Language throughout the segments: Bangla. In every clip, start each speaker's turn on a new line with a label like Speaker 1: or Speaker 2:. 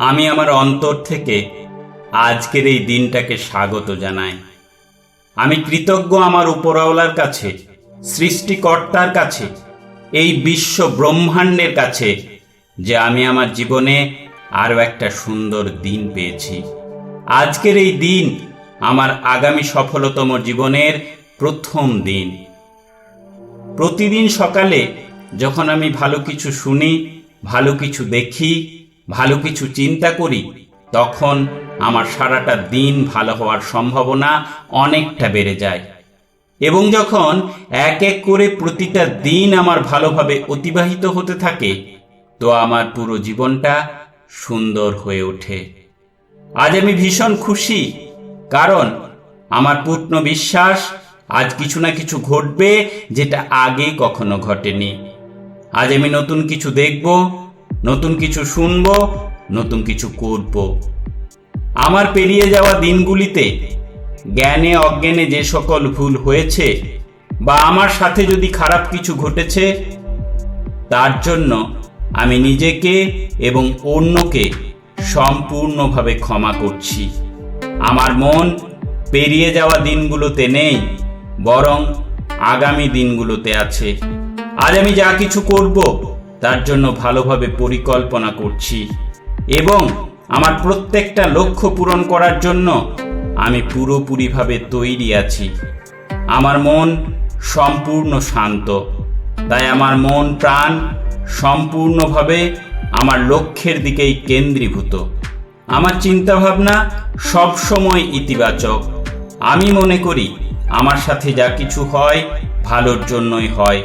Speaker 1: আমি আমার অন্তর থেকে আজকের এই দিনটাকে স্বাগত জানাই। আমি কৃতজ্ঞ আমার উপরওয়ালার কাছে, সৃষ্টিকর্তার কাছে, এই বিশ্ব ব্রহ্মাণ্ডের কাছে যে আমি আমার জীবনে আরও একটা সুন্দর দিন পেয়েছি। আজকের এই দিন আমার আগামী সফলতম জীবনের প্রথম দিন। প্রতিদিন সকালে যখন আমি ভালো কিছু শুনি, ভালো কিছু দেখি ভালো কিছু চিন্তা করি, তখন আমার সারাটা দিন ভালো হওয়ার সম্ভাবনা অনেকটা বেড়ে যায়। এবং যখন এক এক করে প্রতিটা দিন আমার ভালোভাবে অতিবাহিত হতে থাকে, তো আমার পুরো জীবনটা সুন্দর হয়ে ওঠে। আজ আমি ভীষণ খুশি, কারণ আমার পূর্ণ বিশ্বাস আজ কিছু না কিছু ঘটবে যেটা আগে কখনো ঘটেনি। আজ আমি নতুন কিছু দেখব নতুন কিছু শুনব, নতুন কিছু করব। আমার পেরিয়ে যাওয়া দিনগুলিতে, জ্ঞানে অজ্ঞানে যে সকল ভুল হয়েছে, বা আমার সাথে যদি খারাপ কিছু ঘটেছে, তার জন্য আমি নিজেকে এবং অন্যকে সম্পূর্ণভাবে ক্ষমা করছি। আমার মন পেরিয়ে যাওয়া দিনগুলোতে নেই, বরং আগামী দিনগুলোতে আছে। আজ আমি যা কিছু করব তার জন্য ভালোভাবে পরিকল্পনা করছি। এবং আমার প্রত্যেকটা লক্ষ্য পূরণ করার জন্য আমি পুরোপুরিভাবে তৈরি আছি। আমার মন সম্পূর্ণ শান্ত। তাই আমার মন, প্রাণ সম্পূর্ণভাবে আমার লক্ষ্যের দিকেই কেন্দ্রীভূত। আমার চিন্তাভাবনা সবসময় ইতিবাচক। আমি মনে করি আমার সাথে যা কিছু হয়, ভালোর জন্যই হয়।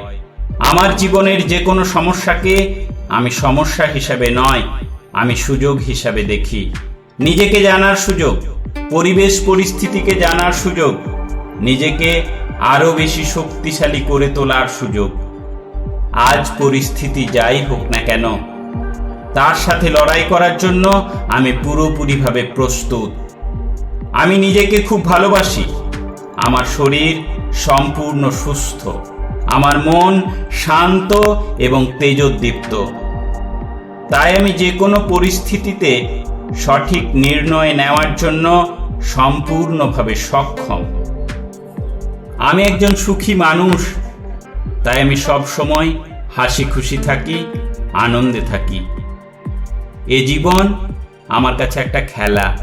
Speaker 1: আমার জীবনের যে কোনো সমস্যাকে আমি সমস্যা হিসাবে নয়, আমি সুযোগ হিসাবে দেখি। নিজেকে জানার সুযোগ, পরিবেশ পরিস্থিতিকে জানার সুযোগ, নিজেকে আরও বেশি শক্তিশালী করে তোলার সুযোগ। আজ পরিস্থিতি যাই হোক না কেন, তার সাথে লড়াই করার জন্য আমি পুরোপুরিভাবে প্রস্তুত। আমি নিজেকে খুব ভালোবাসি। আমার শরীর সম্পূর্ণ সুস্থ। আমার মন শান্ত এবং তেজোদ্দীপ্ত তাই আমি যে কোনো পরিস্থিতিতে সঠিক নির্ণয় নেওয়ার জন্য সম্পূর্ণভাবে সক্ষম। আমি একজন সুখী মানুষ, তাই আমি সব সময় হাসি খুশি থাকি, আনন্দে থাকি। এ জীবন আমার কাছে একটা খেলা।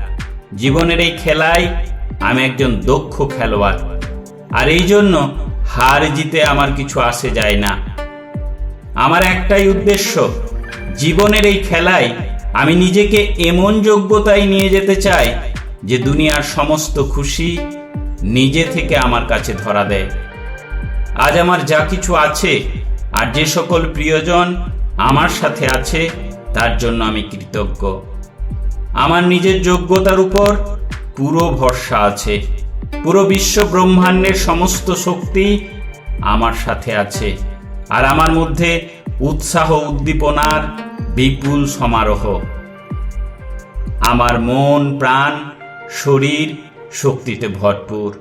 Speaker 1: জীবনের এই খেলায় আমি একজন দক্ষ খেলোয়াড়। আর এই জন্য হার জিতে আমার কিছু আসে যায় না। আমার একটাই উদ্দেশ্য, জীবনের এই খেলায় আমি নিজেকে এমন যোগ্যতায় নিয়ে যেতে চাই যে দুনিয়ার সমস্ত খুশি নিজে থেকে আমার কাছে ধরা দেয়। আজ আমার যা কিছু আছে আর যে সকল প্রিয়জন আমার সাথে আছে, তার জন্য আমি কৃতজ্ঞ। আমার নিজের যোগ্যতার উপর পুরো ভরসা আছে। পুরো বিশ্ব ব্রহ্মাণ্ডের সমস্ত শক্তি আমার সাথে আছে। আর আমার মধ্যে উৎসাহ উদ্দীপনার বিপুল সমারোহ। আমার মন, প্রাণ, শরীর শক্তিতে ভরপুর।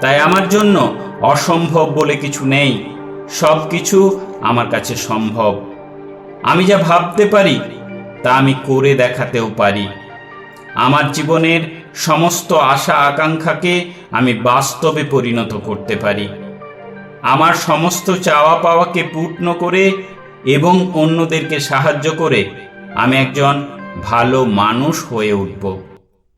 Speaker 1: তাই আমার জন্য অসম্ভব বলে কিছু নেই। সব কিছু আমার কাছে সম্ভব। আমি যা ভাবতে পারি, তা আমি করে দেখাতেও পারি। আমার জীবনের সমস্ত আশা আকাঙ্ক্ষাকে আমি বাস্তবে পরিণত করতে পারি। আমার সমস্ত চাওয়া পাওয়াকে পূর্ণ করে এবং অন্যদেরকে সাহায্য করে আমি একজন ভালো মানুষ হয়ে উঠব।